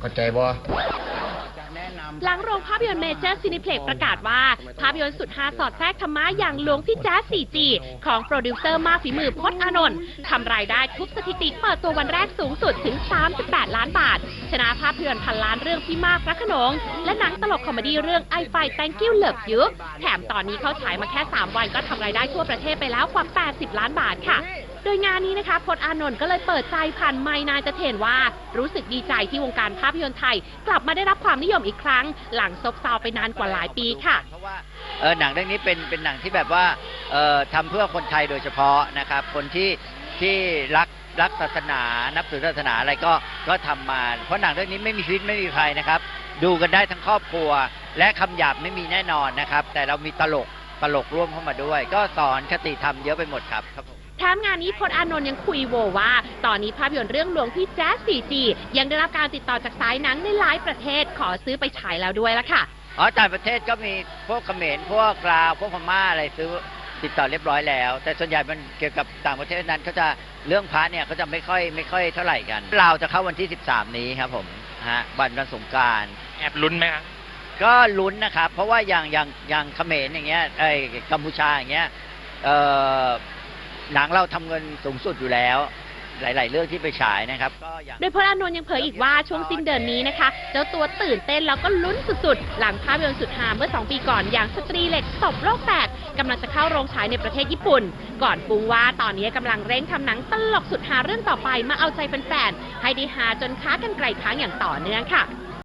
เข้าใจบ่หลังโรงภาพยนตร์เมเจอร์ซินิเพล็กประกาศว่า ภาพยนตร์สุดฮาสอดแทรกธรรมะอย่างหลวงพี่แจ๊ส 4G ของโปรดิวเซอร์มากฝีมือพจน์อานนท์ทำรายได้ทุบสถิติเปิดตัววันแรกสูงสุดถึง 38 ล้านบาท ชนะภาพยนตร์พันล้านเรื่องพี่มากพระโขนง และหนังตลกคอมเมดี้เรื่อง I Fight Thank You Love You แถมตอนนี้เขาฉายมาแค่ 3 วันก็ทำรายได้ทั่วประเทศไปแล้วกว่า 80 ล้านบาทค่ะ โดยงานนี้นะคะพจน์อานนท์ก็เลยเปิดใจผ่านไมค์นายจะเห็นว่า รู้สึกดีใจที่วงการภาพยนตร์ไทย กลับมาได้รับความนิยมอีกครั้ง หลังซบเซาไปนานกว่าหลายปีค่ะ เพราะว่าเออหนังเรื่องนี้เป็นเป็นหนังที่แบบว่าเอ่อทำเพื่อคนไทยโดยเฉพาะนะครับ คนที่ที่รักรักศาสนา นับถือศาสนาอะไรก็ก็ทำมา เพราะหนังเรื่องนี้ไม่มีพิษไม่มีภัยนะครับ ดูกันได้ทั้งครอบครัว และคำหยาบไม่มีแน่นอนนะครับ แต่เรามีตลกตลกร่วมเข้ามาด้วย ก็สอนคติธรรมเยอะไปหมดครับครับผม แถมงานนี้พจน์อานนท์ยังคุยโวว่า ตอนนี้ภาพยนตร์เรื่องหลวงพี่แจ๊ส 4G ยังได้รับการติดต่อจากสายหนังในหลายประเทศขอซื้อไปฉายแล้วด้วยละค่ะ อ๋อต่างประเทศก็มีพวกเขมรพวกลาวพวกพม่าอะไรซื้อติดต่อเรียบร้อยแล้ว แต่ส่วนใหญ่มันเกี่ยวกับต่างประเทศนั้นเขาจะเรื่องพระเนี่ยเขาจะไม่ค่อยไม่ค่อยเท่าไหร่กันเราวจะเข้าวันที่ 13 นี้ครับผมฮะวันวันสงกรารแอบลุ้นไหมครับ ก็ลุ้นนะครับ เพราะว่าอย่างอย่างอย่างเขมรอย่างเงี้ยไอ้กัมพูชาอย่างเงี้ยเอ่อ หนังเราทำเงินสูงสุดอยู่แล้ว หลาย ๆ เรื่องที่ไปฉายนะครับ ก็อย่าง โดยพจน์อานนท์ยังเผยอีกว่าช่วงสิ้นเดือนนี้นะคะ เจ้าตัวตื่นเต้นแล้วก็ลุ้นสุดๆ หลังภาพยนตร์สุดฮาเมื่อ 2 ปีก่อนอย่างสตรีเหล็กตบโลกแตกกำลังจะเข้าโรงฉายในประเทศญี่ปุ่น ก่อนปรุงว่าตอนนี้กำลังเร่งทำหนังตลกสุดฮาเรื่องต่อไปมาเอาใจแฟนๆให้ได้ฮาจนค้ากันไกลค้างอย่างต่อเนื่องค่ะ